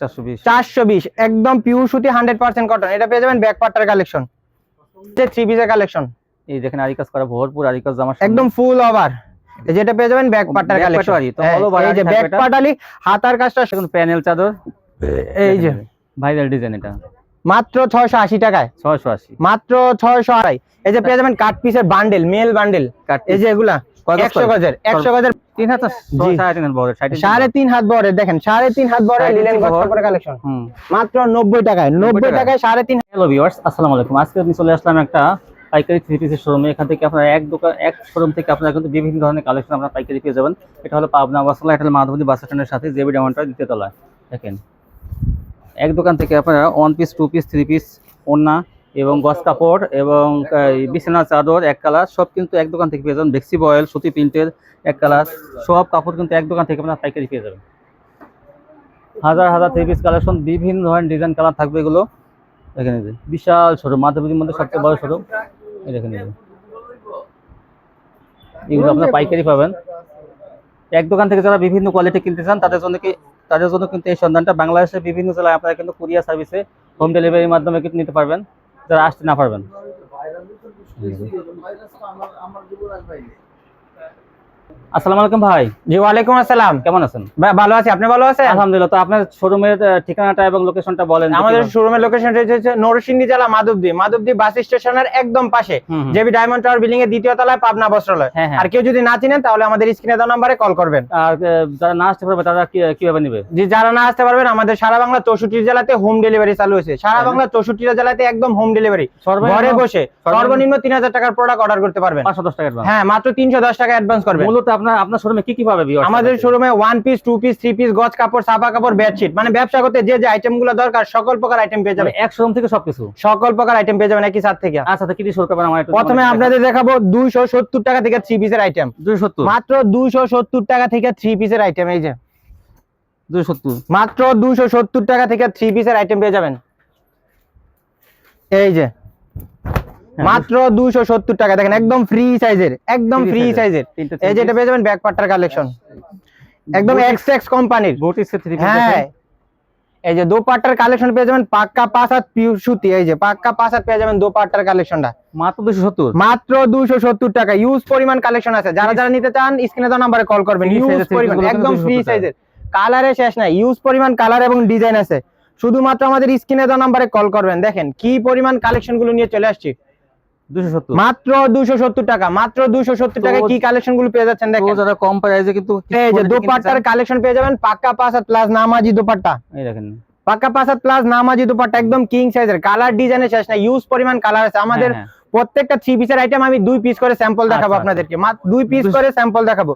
420 চারশো বিশ একদম পিওর সুতি হান্ড্রেড পার্সেন্ট কটন এটা পেয়ে যাবেন ব্যাক পার্টার কালেকশন থ্রি পিসের কালেকশন এই দেখেন আরি কাজ করা ভরপুর আরি কাজ জামা একদম ফুল ওভার যেটা পেয়ে যাবেন ব্যাক পার্টার কালেকশন এই যে ব্যাক পার্টালি হাতার কাজটা দেখুন প্যানেল চাদর। এই যে। ভাইরাল ডিজাইন এটা। মাত্র ছয়শো আশি টাকায়। 680 মাত্র ছয়শো আড়াই এই যে পেয়ে যাবেন কাট পিসের বান্ডেল মেল বান্ডেল এই যে এগুলা। একশো গজের একশো গজের তিন হাত সাড়ে তিন হাত বড় সাড়ে তিন সাড়ে তিন হাত বড়ের দেখেন সাড়ে তিন হাত বড়ের লিলেন হাত গজ বড়। কাপড়ের কালেকশন মাত্র নব্বই টাকায় নব্বই টাকায়? টাকায় সাড়ে তিন হ্যালো ভিউয়ার্স আসসালামু আলাইকুম। আজকে আমি চলে আসলাম একটা পাইকারি থ্রি পিসের শোরুমে এখান থেকে আপনারা এক দোকান এক শোরুম থেকে আপনারা কিন্তু বিভিন্ন ধরনের কালেকশন আপনারা পাইকারি পেয়ে যাবেন। এটা হলো পাবনা বাসলা এটা হলো মাধবদী বাস স্ট্যান্ডের সাথে জেবি ডায়মন্ডটা দ্বিতীয় তলায়। দেখেন এক দোকান থেকে আপনারা one piece two piece three piece ওড়না এবং গস কাপড় এবং বিছানা চাদর এক কালার, সব কিন্তু এক দোকান থেকে পেয়ে যাবেন। বেক্সি বয়েল, সুতি প্রিন্টের এক কালার, সব কাপড় কিন্তু এক দোকান থেকে আপনারা পাইকারি পেয়ে যাবেন। হাজার হাজার থ্রি পিস কালেকশন, বিভিন্ন ধরনের ডিজাইন কালার থাকবে এগুলো। এখানে যে বিশাল শোরুম মাধবীর মধ্যে সবচেয়ে বড় এই দেখেন এই এগুলো আপনার পাইকারি পাবেন। এক দোকান থেকে যারা বিভিন্ন কোয়ালিটি কিনতে চান, তাদের জন্য কি তাদের জন্য কিন্তু এই সন্ধানটা। বাংলাদেশের বিভিন্ন জেলায় আপনারা কিন্তু কুরিয়ার সার্ভিসে হোম ডেলিভারির মাধ্যমে কিন্তু নিতে পারবেন। যারা আসতে না পারবেন। আসসালামু আলাইকুম ভাই। জি ওয়ালাইকুম আসসালাম। কেমন আছেন? ভাই, ভালো আছি। আপনি ভালো আছেন? আলহামদুলিল্লাহ তো আপনার শোরুমের ঠিকানাটা এবং লোকেশনটা বলেন আমাদের শোরুমের লোকেশন হচ্ছে নরসিংদী জেলা মাধবদী। মাধবদী বাস স্টেশনের একদম পাশে। জেবি ডায়মন্ড টাওয়ার বিল্ডিং এর দ্বিতীয় তলায় পাবনা বস্ত্রালয়। হ্যাঁ, হ্যাঁ। আর কেউ যদি না চিনেন তাহলে আমাদের স্ক্রিনে দেওয়া নাম্বারে কল করবেন। আর যারা না আসতে পারবে তারা কীভাবে নিবে? যে যারা না আসতে পারবেন আমাদের সারা বাংলা চৌষট্টি জেলাতে হোম ডেলিভারি চালু হয়েছে। সারা বাংলা চৌষট্টি জেলাতে একদম হোম ডেলিভারি ঘরে বসে সর্বনিম্ন- তিন হাজার টাকার প্রোডাক্ট অর্ডার করতে পারবেন। পাঁচশো দশ টাকা। হ্যাঁ মাত্র তিনশো দশ টাকা অ্যাডভান্স করবেন। মূলত আপনার আপনার শোরুমে কি কি পাবে আমাদের শোরুমে one piece two piece three piece গজ কাপড় সাপা কাপড় বেডশিট মানে ব্যবসা করতে যে যে আইটেমগুলো দরকার সকল প্রকার আইটেম পেয়ে মানে যাবেন এক শোরুম থেকে সবকিছু? সকল প্রকার আইটেম পেয়ে যাবেন একই সাথ থেকে। আচ্ছা কি দিয়ে শুরু করবেন আমার প্রথমে আপনাদের দেখাবো দুইশো সত্তর টাকা থেকে থ্রি পিসের আইটেম দুই সত্তর? মাত্র দুইশো সত্তর টাকা থেকে থ্রি পিসের আইটেম এই যে। দুই সত্তর? মাত্র দুইশো সত্তর টাকা থেকে থ্রি পিসের আইটেম পেয়ে যাবেন। এই যে। মাত্র দুইশো সত্তর টাকা। দেখেন একদম ফ্রি সাইজের একদম ফ্রি সাইজের এই যে এটা পেয়ে যাবেন ব্যাক কালেকশন একদম এক্স এক্স কোম্পানির হ্যাঁ। এই যে দোপাট্টার কালেকশন পেয়ে যাবেন পাক্কা পাঁচ হাত সুতি। এই যে পাক্কা পাঁচ হাত পেয়ে যাবেন দোপাট্টার কালেকশনটা মাত্র দুশো সত্তর। মাত্র দুশো সত্তর টাকা। ইউজ পরিমাণ কালেকশন আছে। যারা যারা নিতে চান স্ক্রিনে দেওয়া নাম্বারে কল করবেন। ইউজ পরিমাণ একদম ফ্রি সাইজের কালারে শেষ নাই। ইউজ পরিমাণ কালার এবং ডিজাইন আছে। শুধুমাত্র আমাদের স্ক্রিনে দেওয়া নাম্বারে কল করবেন। দেখেন কি পরিমাণ কালেকশনগুলো নিয়ে চলে আসছি। দুশো মাত্র দুশো সত্তর টাকা মাত্র দুশো সত্তর টাকা কি কালেকশনগুলো পেয়ে যাচ্ছেন দেখেন। যারা কম প্রাইসে কিন্তু এই যে quality কিনতে দোপাট্টার কালেকশন পেয়ে যাবেন পাক্কা পাঁচ হাত প্লাস নামাজি দোপাট্টা। এই দেখেন। পাক্কা পাঁচ হাত প্লাস নামাজি দুপাট্টা একদম কিং সাইজের কালার ডিজাইনের শেষ না ইউজ পরিমাণ কালার আছে। আমাদের হ্যাঁ, প্রত্যেকটা থ্রি পিসের আইটেম আমি দুই পিস করে স্যাম্পল দেখাবো আচ্ছা, আপনাদেরকে। দুই পিস করে স্যাম্পল দেখাবো?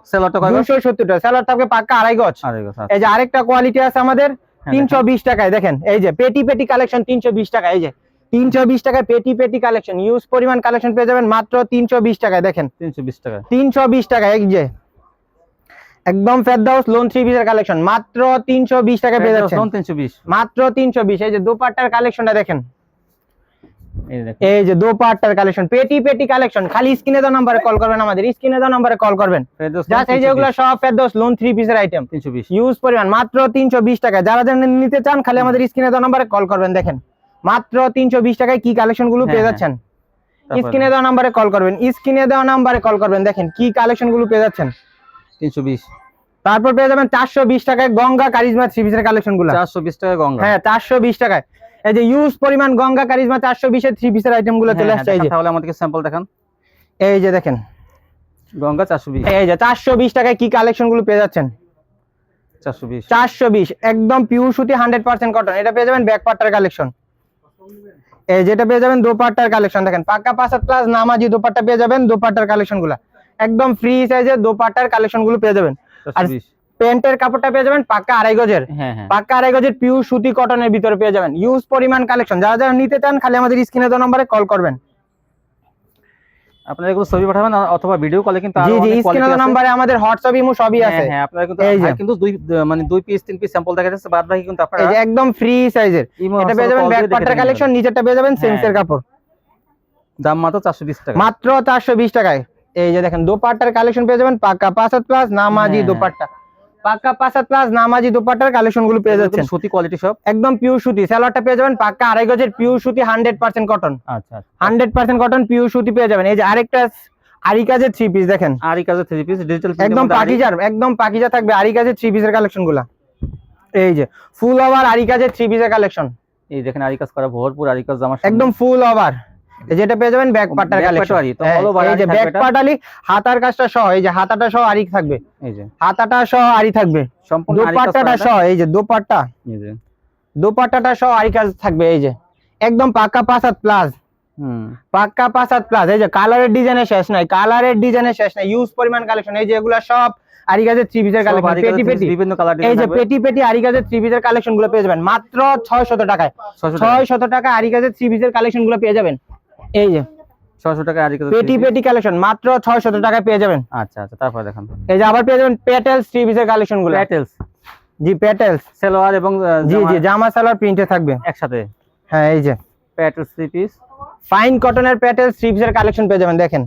দুশো সত্তর টাকা। স্যালাড থাকবে পাক্কা আড়াই গজ, আচ্ছা। এই যে আরেকটা কোয়ালিটি আছে আমাদের হ্যাঁ, তিনশো বিশ টাকায়। দেখেন এই যে পেটি পেটি কালেকশন তিনশো বিশ টাকা এই যে। তিনশো বিশ টাকায় পেটি পেটি কালেকশন ইউজ পরিমাণ কালেকশন পেয়ে যাবেন মাত্র তিনশো বিশ টাকায় দেখেন। তিনশো বিশ টাকা। তিনশো বিশ টাকা এই যে। একদম লোন থ্রি পিসের কালেকশন মাত্র তিনশো বিশ টাকা পেয়ে যাচ্ছেন। তিনশো বিশ। মাত্র তিনশো বিশ এই যে দোপাট্টার কালেকশনটা দেখেন। এই যে দোপাট্টার কালেকশন পেটি পেটি কালেকশন খালি স্ক্রিনে দেওয়া নাম্বারে কল করবেন আমাদের স্ক্রিনে দেওয়া নাম্বারে কল করবেন। জাস্ট এই যেগুলো সব ফেরদৌস লোন থ্রি পিসের আইটেম তিনশো বিশ। ইউজ পরিমাণ মাত্র তিনশো বিশ টাকা যারা যারা নিতে চান খালি আমাদের স্ক্রিনে দেওয়া নাম্বারে কল করবেন দেখেন। মাত্র তিনশো বিশ টাকায় কি কালেকশনগুলো পেয়ে হ্যাঁ, যাচ্ছেন? স্ক্রিনে দেওয়া নাম্বারে কল করবেন। স্ক্রিনে দেওয়া নাম্বারে কল করবেন। দেখেন কি কালেকশনগুলো পেয়ে যাচ্ছেন? তিনশো বিশ। তারপর পেয়ে যাবেন চারশো বিশ টাকায় গঙ্গা কারিজমা থ্রি পিসের কালেকশনগুলো চারশো বিশ টাকা গঙ্গা। হ্যাঁ চারশো বিশ টাকায়। এই যে ইউজ পরিমাণ গঙ্গা কারিজমা চারশো বিশের থ্রি পিসের আইটেমগুলো চলে হ্যাঁ, আসছে এই যে। তাহলে আমাদেরকে স্যাম্পল দেখান। এই যে দেখেন। গঙ্গা চারশো বিশ। এই যে চারশো বিশ টাকায় কি কালেকশনগুলো পেয়ে যাচ্ছেন? চারশো বিশ। চারশো বিশ একদম পিওর সুতি হান্ড্রেড পার্সেন্ট কটন এটা পেয়ে যাবেন ব্যাক পার্টার কালেকশন এই যেটা পেয়ে যাবেন দোপাট্টার কালেকশন দেখেন পাক্কা পাঁচাত প্লাস নামাজি দোপাট্টা পেয়ে যাবেন দোপাট্টার কালেকশনগুলা। একদম ফ্রি সাইজের দোপাট্টার কালেকশনগুলো পেয়ে যাবেন। আর প্যান্টের কাপড়টা পেয়ে যাবেন পাক্কা আড়াই গজের। হ্যাঁ হ্যাঁ। পাক্কা আড়াই গজের পিউ সুতি কটনের ভিতরে পেয়ে যাবেন। ইউজ পরিমাণ কালেকশন যারা যারা নিতে চান খালি আমাদের স্ক্রিনে দেওয়া নম্বরে কল করবেন। আপনারা এগুলো ছবি পাঠাবেন অথবা ভিডিও কলে কিন্তু জি জি স্ক্রিনে নম্বরে আমাদের হোয়াটসঅ্যাপ ইমো সবই হ্যাঁ, আছে। হ্যাঁ আপনারা কিন্তু কিন্তু দুই মানে দুই পিস তিন পিস স্যাম্পল দেখা যাচ্ছে বাদ বাকি কিন্তু আপনারা এই যে একদম ফ্রি সাইজের এটা পেয়ে যাবেন ব্যাক পার্টার। কালেকশন নিচেরটা পেয়ে যাবেন হ্যাঁ, সেন্সের কাপড়। দাম মাত্র চারশো বিশ টাকা। মাত্র চারশো বিশ টাকায়। এই যে দেখেন দোপাট্টার কালেকশন পেয়ে যাবেন পাকা পাঁচ হাত প্লাস নামাজি হ্যাঁ, হ্যাঁ। দোপাট্টা। পাক্কা পাঁচ হাত প্লাস নামাজি দোপাট্টার কালেকশনগুলো পেয়ে যাচ্ছেন। সুতি কোয়ালিটি সব একদম পিওর সুতি। স্যালোয়ারটা পেয়ে যাবেন পাক্কা আড়াই গজের পিওর সুতি হান্ড্রেড পার্সেন্ট কটন আচ্ছা হান্ড্রেড পার্সেন্ট কটন পিওর সুতি পেয়ে যাবেন। এই যে আরেকটা আরি কাজের থ্রি পিস দেখেন। আর এই থ্রি পিস ডিজিটাল একদম পাকিজার একদম পাকিজা থাকবে আরি কাজের থ্রি পিসের কালেকশনগুলা। এই যে ফুল ওভার আরি কাজের থ্রি পিসের কালেকশন এই দেখেন আরি কাজ করা ভরপুর আরি কাজ জামা একদম ফুল ওভার যেটা পেয়ে যাবেন ব্যাক Back কালেকশন over এই যে ব্যাক এটা। পার্টালি হাতার কাজটা সহ এই যে হাতাটা সহ আরি থাকবে। এই যে। হাতাটা সহ আরি থাকবে। সম্পূর্ণ দোপাট্টাটা সহ এই যে দোপাট্টা। এই যে। দোপাট্টাটা সহ আরি কাজ থাকবে এই যে। একদম পাক্কা পাঁচ হাত প্লাস পাক্কা হাত প্লাস এই যে কালারের ডিজাইনের শেষ নাই কালারের ডিজাইনের শেষ নাই ইউজ পরিমাণ কালেকশন এই যে এগুলা সব আরি কাজের থ্রি পিসের কালেকশন পেটি পেটি বিভিন্ন কালার এই যে পেটি পেটি আরি কাজের থ্রি পিসের কালেকশনগুলো পেয়ে যাবেন মাত্র ছয় শত টাকায় ছয় শত টাকা আরি কাজের থ্রি পিসের কালেকশনগুলো পেয়ে যাবেন। এই যে। ছশো টাকা আরি পেটি পেটি। কালেকশন মাত্র ছয় শত টাকায় পেয়ে যাবেন। আচ্ছা আচ্ছা তারপরে দেখেন। এই যে আবার পেয়ে যাবেন পেটেলস থ্রি পিসের কালেকশনগুলো প্যাটেলস জি পেটেলস সালোয়ার এবং জি জামা জি জামা সালোয়ার প্রিন্টে থাকবে। একসাথে। হ্যাঁ এই যে। প্যাটেলস থ্রি পিস ফাইন কটনের পেটেলস থ্রি পিসের কালেকশন পেয়ে যাবেন দেখেন।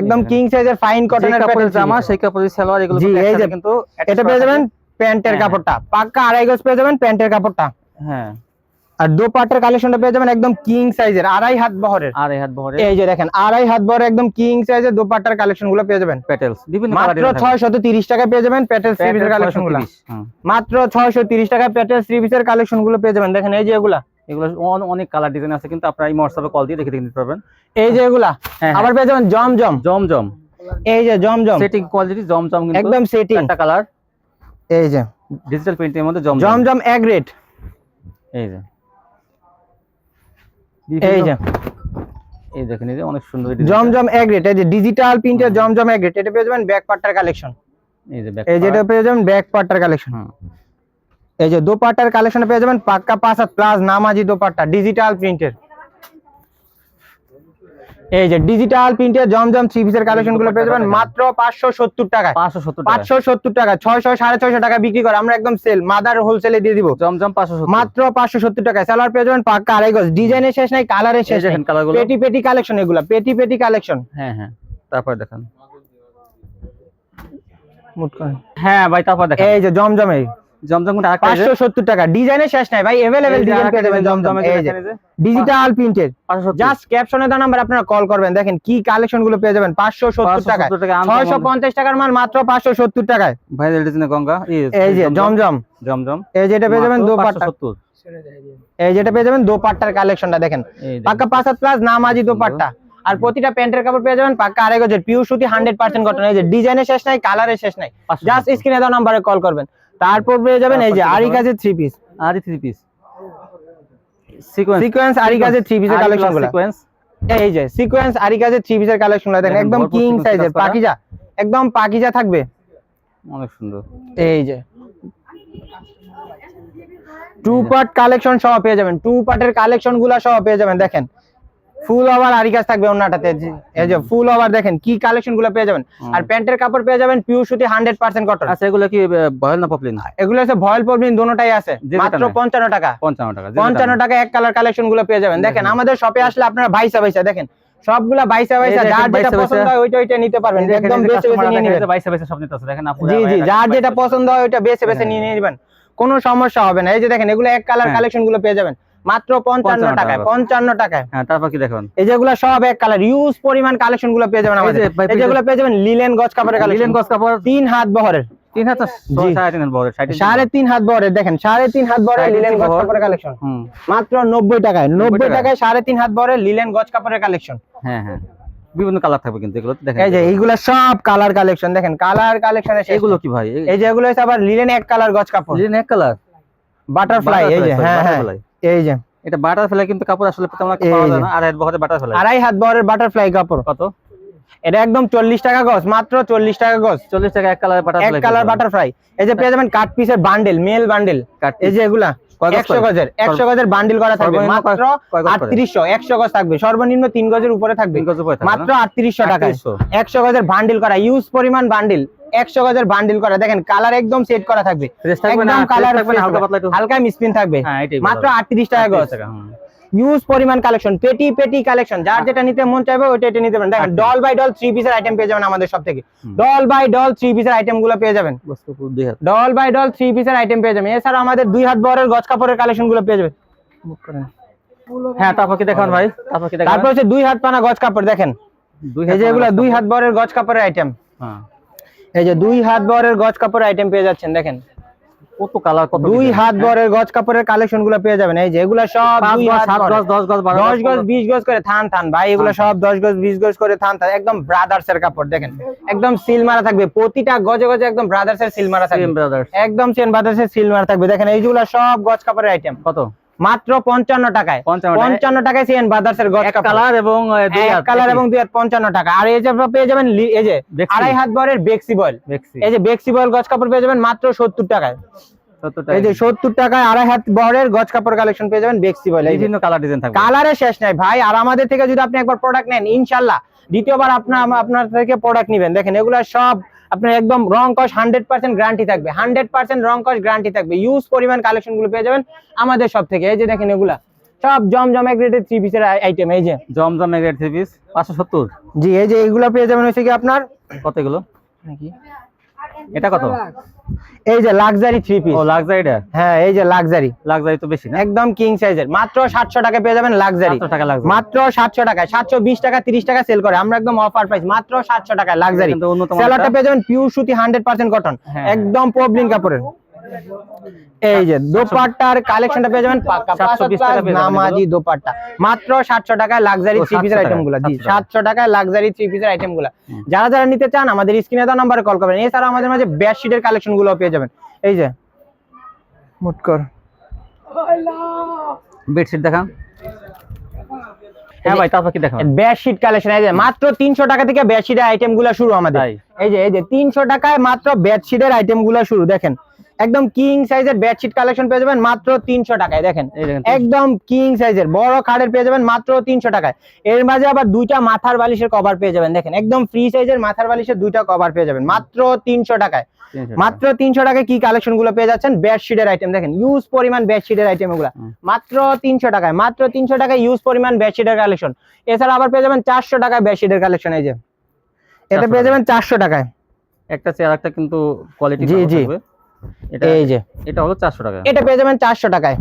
একদম কিং সাইজের ফাইন কটনের কাপড়ের জামা সেই কাপড়ের সালোয়ার এগুলো জি, এই যে। কিন্তু এটা পেয়ে যাবেন। প্যান্টের হ্যাঁ, কাপড়টা। পাক্কা আড়াই গজ পেয়ে যাবেন প্যান্টের কাপড়টা। হ্যাঁ। আর দোপাট্টার কালেকশনটা পেয়ে যাবেন একদম কিং সাইজের আড়াই হাত বহরের। আর এই হাত বহরে এই যে দেখেন আড়াই হাত বহরের একদম কিং সাইজের দোপাট্টার কালেকশনগুলো পেয়ে যাবেন। প্যাটেলস বিভিন্ন মাত্র কালারের ছয় শত তিরিশ টাকা পেয়ে যাবেন থ্রি পিসের কালেকশনগুলো মাত্র ছয়শো তিরিশ টাকা প্যাটেল থ্রি পিসের কালেকশনগুলো পেয়ে যাবেন। দেখেন এই যে এগুলা। এগুলো অন- অনেক কালার ডিজাইন আছে কিন্তু আপনারা এই হোয়াটসঅ্যাপে কল দিয়ে দেখে নিতে পারবেন। এই যে এগুলা হ্যাঁ, আবার পেয়ে যাবেন জমজম। জমজম। এই যে জমজম। সেটিং কোয়ালিটি জমজম কিন্তু একদম সেটিং একটা কালার এই যে। ডিজিটাল প্রিন্টের মধ্যে জমজম। জমজম এক রেট এই যে। এই যে। এই দেখেন এই যে অনেক সুন্দর এই design টা। জমজম এই যে ডিজিটাল প্রিন্টের জমজম এটা পেয়ে যাবেন ব্যাক পার্টার কালেকশন এই যে back এই যেটা পেয়ে যাবেন ব্যাক পার্টার কালেকশন এই যে দোপাট্টার কালেকশন পেয়ে যাবেন পাক্কা পাঁচ হাত প্লাস নামাজি দোপাট্টা ডিজিটাল প্রিন্টের এই যে ডিজিটাল প্রিন্টের জমজম থ্রি পিসের কালেকশনগুলো পেয়ে যাবেন মাত্র পাঁচশো সত্তর টাকায়। 570 টাকা পাঁচশো সত্তর টাকা ছয়শো সাড়ে ছয়শো টাকা বিক্রি করে আমরা একদম সেল মাদার হোলসেলে দিয়ে দিব। জমজম পাঁচশো মাত্র পাঁচশো সত্তর টাকায়। স্যালার পেয়ে যাবেন পাক্কা আড়াই গজ ডিজাইনের শেষ নাই কালারের শেষ পেটি পেটি কালেকশন এগুলো পেটি পেটি কালেকশন হ্যাঁ হ্যাঁ। তারপর দেখেন। হ্যাঁ ভাই তারপর দেখেন। এই যে জমজমে জমজম টাকা। ডিজাইনের শেষ নাই ভাই ডিজাইন পেয়ে যাবেন যে দেখেন ডিজিটাল প্রিন্টের 570 জাস্ট ক্যাপশনে দেওয়া নাম্বার আপনারা কল করবেন। দেখেন কি কালেকশনগুলো পেয়ে যাবেন। পাঁচশো সত্তর টাকা 570 টাকা ছয়শো পঞ্চাশ টাকার মাল মাত্র পাঁচশো সত্তর টাকায়। ভাই ডিজাইনের গঙ্গা। এই যে জমজম। জমজম। এই যেটা পেয়ে যাবেন মাত্র দোপাট্টা। 570 এই যেটা পেয়ে যাবেন দোপাট্টার কালেকশনটা দেখেন। পাক্কা পাঁচ হাত প্লাস নামাজি দোপাট্টা। আর প্রতিটা প্যান্টের কাপড় পেয়ে যাবেন পাক্কা আড়াই গজের। পিওর সুতি হান্ড্রেড পার্সেন্ট কটন এই যে ডিজাইনের শেষ নাই কালারের শেষ নাই। 570 জাস্ট স্ক্রিনে দেওয়া নাম্বারে কল করবেন। তারপর পেয়ে যাবেন এই যে আরি কাজের থ্রি পিস আরি থ্রি পিস সিকোয়েন্স সিকোয়েন্স আরি কাজের থ্রি পিসের কালেকশন সিকোয়েন্স এই যে সিকোয়েন্স আরি কাজের থ্রি পিসের কালেকশন দেখেন একদম কিং সাইজের পাকিজা। একদম পাকিজা থাকবে। অনেক সুন্দর। এই যে। টু পার্ট কালেকশন সহ পেয়ে যাবেন। টু পার্টের কালেকশনগুলা সহ পেয়ে যাবেন। দেখেন ফুল ওভার আরি কাজ থাকবে ওনাটাতে এই যে ফুল ওভার দেখেন কি কালেকশনগুলো পেয়ে যাবেন। আর প্যান্টের কাপড় পেয়ে যাবেন পিওর সুতি হান্ড্রেড পার্সেন্ট কটন আচ্ছা এগুলো কি বয়েল না পপলিন এগুলো হচ্ছে ভয়েল পরবিন দোনোটাই আছে। মাত্র নেয়। পঞ্চান্ন টাকা। 55 টাকা যেটা পঞ্চান্ন দাম। টাকা এক কালার কালেকশনগুলো পেয়ে যাবেন। দেখেন। আমাদের শপে আসলে আপনারা ভাইসা ভাইসা দেখেন সবগুলা বাইসা বাইসা দেখেন, যার যেটা। পছন্দ হয় ওইটা ওইটা নিতে পারবেন। একদম বেছে বেছে নিয়ে নেবেন। বাইশে বাইশে সব নিতেছে, দেখেন আপুরা, জি জি যার যেটা পছন্দ হয় ওইটা বেছে বেছে হ্যাঁ। নিয়ে নিয়ে নেবেন। কোনো সমস্যা হবে না। এই যে দেখেন এগুলো এক কালার হ্যাঁ। কালেকশনগুলো পেয়ে যাবেন। মাত্র পঞ্চান্ন টাকায় পঞ্চান্ন টাকায়। হ্যাঁ তারপর কি দেখুন? এই যেগুলো সব এক কালার ইউজ পরিমাণ কালেকশনগুলো পেয়ে যাবেন আমাদের। এই যেগুলো পেয়ে যাবেন লিলেন গজ কাপড়ের লিলেন কাপড়। তিন হাত বহরের। তিন সাড়ে তিন হাজার বড় সাড়ে তিন সাড়ে তিন হাত বহরের দেখেন সাড়ে তিন হাত বহরের লিলেন গজ কাপড়ের কালেকশন মাত্র নব্বই টাকায় নব্বই টাকায়? টাকায় সাড়ে তিন হাত বহরের লিলেন গজ কাপড়ের কালেকশন হ্যাঁ হ্যাঁ। বিভিন্ন কালার থাকবে কিন্তু এগুলো দেখেন। এই যে এইগুলো সব কালার কালেকশন দেখেন কালার কালেকশন এগুলো কি ভাই? এই যে এগুলো আবার লিলেন এক কালার গজ কাপড়। লিলেন এক কালার বাটারফ্লাই এই যে হ্যাঁ হ্যাঁ। এই যে। এটা বাটার ফেলাই কিন্তু কাপড় আসলে তেমন পাওয়া। যায় না। আর এর বহরে বাটার আড়াই হাত বহরের বাটারফ্লাই কাপড়। কত? এটা একদম চল্লিশ টাকা গজ মাত্র চল্লিশ টাকা গজ। চল্লিশ টাকা এক কালার বাটার এক কালার বাটারফ্লাই এই যে পেয়ে যাবেন কাট পিসের বান্ডেল মেল বান্ডেল এই যে এগুলা কয় গজ একশো করে? গজের একশো গজের বান্ডিল করা থাকবে। মাত্র? আটত্রিশশো একশো গজ থাকবে। সর্বনিম্ন তিন গজের উপরে থাকবে? মাত্র আটত্রিশশো টাকা 3800 একশো গজের বান্ডিল করা ইউজ পরিমাণ বান্ডিল একশো গজের বান্ডিল করা। দেখেন কালার একদম সেট করা থাকবে? একদম কালার হালকা মিসপিন থাকবে। হ্যাঁ মাত্র আটত্রিশ টাকা গজ। ইউজ পরিমাণ কালেকশন পেটি পেটি কালেকশন যার যেটা নিতে মন চাইবে ওইটা এটা নিতে পারেন। দেখেন। ডল বাই ডল থ্রি পিসের আইটেম পেয়ে যাবেন আমাদের সব থেকে ডল বাই ডল থ্রি পিসের আইটেমগুলো পেয়ে যাবেন। ডল বাই ডল থ্রি পিসের আইটেম পেয়ে যাবেন। এছাড়া আমাদের দুই হাত বরের গজ কাপড়ের কালেকশনগুলো পেয়ে যাবেন। হ্যাঁ তারপর দেখান ভাই। তারপর তারপর হচ্ছে দুই হাত পানা গজ কাপড় দেখেন। দুই হাত বরের গজ কাপড়ের আইটেম হ্যাঁ। এই যে দুই হাত বরের গজ কাপড়ের আইটেম পেয়ে যাচ্ছেন দেখেন। কত কালার কত দুই হাত বরের গজ কাপড়ের কালেকশনগুলো পেয়ে যাবেন। এই যে এগুলা সব দুই গজ, হাত। গজ দশ গজ বারো দশ গজ পনেরো। বিশ গজ করে থান থান। ভাই এগুলো সব দশ গজ বিশ গজ করে থান থান। একদম ব্রাদার্স এর কাপড় দেখেন। একদম সিল মারা থাকবে। প্রতিটা গজে গজে একদম ব্রাদার্স এর সিল মারা থাকবে। একদম চেন ব্রাদার্স এর সিল মারা থাকবে। দেখেন এইগুলো সব গজ কাপড়ের আইটেম কত? মাত্র পঞ্চান্ন টাকায়। পঞ্চান্ন টাকায়। সিএন ব্রাদার্স এর গজ কাপড়। কালার এবং কালার এবং দুই পঞ্চান্ন টাকা। আর এই যে পেয়ে যাবেন এই যে আড়াই হাত বরের বেক্সি বয়েল। এই যে বেক্সি বয়েল গজ কাপড় পেয়ে যাবেন মাত্র সত্তর টাকায়। এই যে সত্তর টাকায় আড়াই হাত বরের গজ কাপড় কালেকশন পেয়ে যাবেন বেক্সি বয়েল। এই যে বিভিন্ন কালার ডিজাইন থাকবে। কালারের শেষ নাই ভাই। আর আমাদের থেকে যদি আপনি একবার প্রোডাক্ট নেন ইনশাল্লাহ দ্বিতীয়বার আপনার আপনার থেকে প্রোডাক্ট নিবেন। দেখেন এগুলা সব আপনার একদম রং কস হান্ড্রেড পার্সেন্ট গ্যারান্টি থাকবে। হান্ড্রেড পার্সেন্ট রং কস গ্যারান্টি থাকবে। ইউজ পরিমাণ কালেকশনগুলো পেয়ে যাবেন আমাদের সব থেকে এই যে দেখেন এগুলা সব জমজম গ্রেডের থ্রি পিসের আইটেম এই যে। জমজম গ্রেড থ্রি পিস পাঁচশো সত্তর। জি এই যে এগুলো পেয়ে যাবেন হচ্ছে কি আপনার কত এগুলো? এটা কত? এই যে লাক্সারি থ্রি পিস ও লাক্সারিটা হ্যাঁ এই যে লাক্সারি লাক্সারি তো বেশি না? একদম কিং সাইজের মাত্র সাতশো টাকা পেয়ে যাবেন লাক্সারি সাতশো টাকা লাগবে মাত্র সাতশো টাকায়। সাতশো বিশ টাকা তিরিশ টাকা সেল করে। আমরা একদম অফার প্রাইস মাত্র সাতশো টাকায় লাক্সারি সেলারটা পেয়ে যাবেন পিওর সুতি হান্ড্রেড পার্সেন্ট কটন হ্যাঁ। একদম পবলিন কাপড়ের। এই যে দোপাট্টার কালেকশনটা পেয়ে যাবেন পাক্কা 720 টাকা নামাজি দোপাট্টা। মাত্র সাতশো টাকায় লাক্সারি থ্রি পিসের 700 জি 700 সাতশো টাকায় লাক্সারি থ্রি পিসের যারা যারা নিতে চান আমাদের স্ক্রিনে দেওয়া নাম্বারে কল করবেন। এছাড়া আমাদের মাঝে বেডশিটের পেয়ে যাবেন। এই যে মুটকর বেডশিট হ্যাঁ ভাই তারপর কি দেখান বেডশিট কালেকশন এই যে মাত্র তিনশো টাকা থেকে বেডশিটের শুরু আমাদের। এই যে এই যে তিনশো টাকায় মাত্র বেডশিটের আইটেমগুলা শুরু দেখেন। একদম কিং সাইজের বেডশিট কালেকশন পেয়ে যাবেন মাত্র তিনশো টাকায় দেখেন। একদম কিং সাইজের বড় খাটের পেয়ে যাবেন মাত্র তিনশো টাকায়। এর মাঝে আবার দুইটা মাথার বালিশের কভার পেয়ে যাবেন দেখেন। একদম ফ্রি সাইজের মাথার বালিশের দুইটা কভার পেয়ে যাবেন মাত্র তিনশো টাকায়। মাত্র তিনশো টাকায় কি কালেকশনগুলো পেয়ে যাচ্ছেন? বেডশিটের আইটেম দেখেন। ইউজ পরিমাণ বেডশিটের আইটেম এগুলো। মাত্র তিনশো টাকায় মাত্র তিনশো টাকায় ইউজ পরিমাণ বেডশিটের কালেকশন এছাড়া আবার পেয়ে যাবেন চারশো টাকায় বেডশিটের কালেকশন এই যে। এটা পেয়ে যাবেন চারশো টাকায়। একটা চেয়ার একটা কিন্তু কোয়ালিটি জি, জি। এটা এই যে। এটা হলো চারশো টাকা। এটা পেয়ে যাবেন চারশো টাকায়।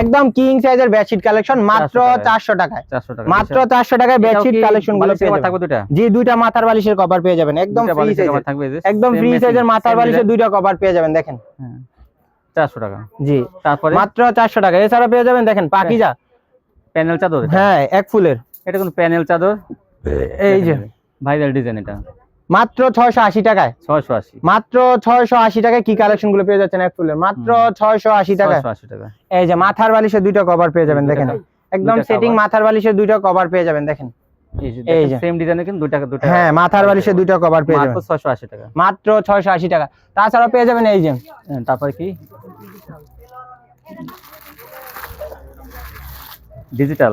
একদম কিং সাইজের বেডশিট কালেকশন মাত্র 400 টাকায়। চারশো টাকায়। চারশো টাকা মাত্র চারশো টাকায় বেডশিট কালেকশনগুলো পেয়ে যাবেন। থাকবে দুটা জি দুইটা মাথার বালিশের কভার পেয়ে যাবেন। একদম ফ্রি সাইজের থাকবে একদম ফ্রি সাইজের মাথার বালিশের দুইটা কভার পেয়ে যাবেন দেখেন। হ্যাঁ। চারশো টাকা। জি। তারপরে? মাত্র চারশো টাকা। এছাড়া পেয়ে যাবেন দেখেন পাকিজা। প্যানেল চাদর হ্যাঁ এক ফুলের। এটা কোন প্যানেল চাদর? এই যে। ভাইরাল ডিজাইন এটা। মাত্র ছয়শো আশি টাকায়? ছয়শো আশি। মাত্র ছয়শো আশি টাকায় কি কালেকশনগুলো পেয়ে যাচ্ছেন এক ফুলের? মাত্র ছয়শো আশি টাকায়। টাকা। এই যে মাথার বালিশের দুইটা কভার পেয়ে যাবেন দেখেন। একদম সেটিং মাথার বালিশের দুইটা কভার পেয়ে যাবেন দেখেন। হ্যাঁ মাথার বালিশের দুইটা কভার পেয়ে যাবেন। ছয়শো আশি টাকা। মাত্র ছয়শো আশি টাকা। তাছাড়া পেয়ে যাবেন এই যে। হ্যাঁ, তারপরে কি? ডিজিটাল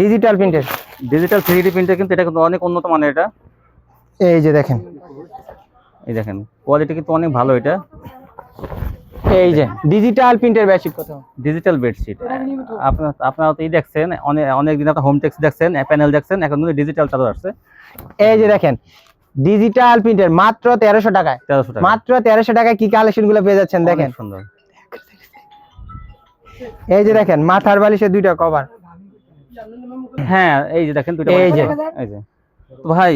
ডিজিটাল প্রিন্টের ডিজিটাল থ্রি ডি প্রিন্টার কিন্তু এটা কিন্তু অনেক উন্নত মানের এটা। এই যে দেখেন। এই দেখেন কোয়ালিটি কিন্তু অনেক ভালো এটা। এই যে ডিজিটাল প্রিন্টের বেডশিট কত ডিজিটাল বেডশিট আপনার আপনারা তো এই দেখছেন অনেক অনেক দিন আপনার হোম টেক্স দেখছেন প্যানেল দেখছেন এখন কিন্তু ডিজিটাল চাদর আসছে। এই যে দেখেন ডিজিটাল প্রিন্টের মাত্র তেরোশো টাকায়। তেরোশো টাকা মাত্র তেরোশো টাকায় কি কালেকশনগুলো পেয়ে যাচ্ছেন দেখেন। সুন্দর। এই যে দেখেন মাথার বালিশের দুইটা কভার হ্যাঁ এই যে দেখেন দুইটা এই যে। এই যে। তো ভাই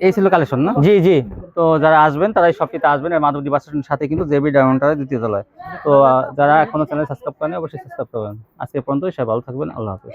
এই ছিল কালেকশন না? জি জি। তো যারা আসবেন তারা এই আসবেন। আর মাধবদী বাস সাথে কিন্তু জেবি ডায়মন্ডার দ্বিতীয় তলায়। তো যারা এখনও চ্যানেল সাবস্ক্রাইব করেন অবশ্যই সাবস্ক্রাইব করবেন। আজকে পর্যন্ত সবাই ভালো থাকবেন। আল্লাহ হাফেজ।